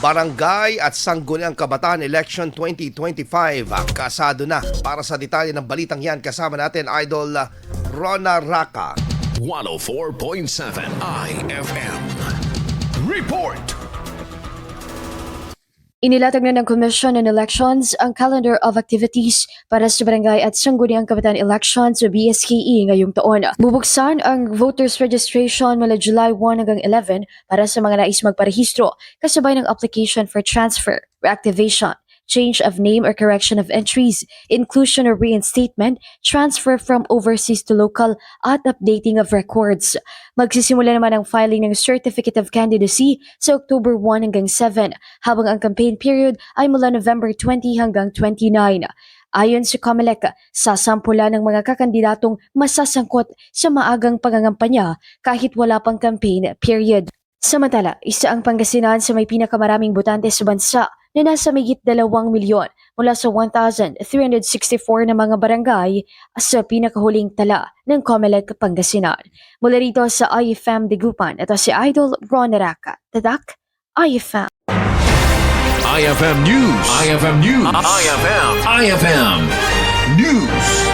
Barangay at Sangguniang Kabataan Election 2025. Ah, Kasado na. Para sa detalye ng balitang yan, kasama natin Idol Rona Raka. 104.7 IFM. Report! Inilatag na ng Commission on Elections ang calendar of activities para sa barangay at sangguniang kabataan elections o BSKE ngayong taon. Bubuksan ang voters registration mula July 1 hanggang 11 para sa mga nais magparehistro kasabay ng application for transfer, reactivation, change of name or correction of entries, inclusion or reinstatement, transfer from overseas to local, at updating of records. Magsisimula naman ang filing ng Certificate of Candidacy sa October 1 hanggang 7, habang ang campaign period ay mula November 20 hanggang 29. Ayon sa COMELEC, sasampula ng mga kakandidatong masasangkot sa maagang pangangampanya kahit wala pang campaign period. Samantala, isa ang Pangasinan sa may pinakamaraming botante sa bansa na nasa mayigit dalawang milyon mula sa 1,364 na mga barangay sa pinakahuling tala ng COMELEC Pangasinan. Mula rito sa IFM Digupan, ito si Idol Ron Raka. Tadak, IFM. IFM News. IFM News. IFM. IFM News.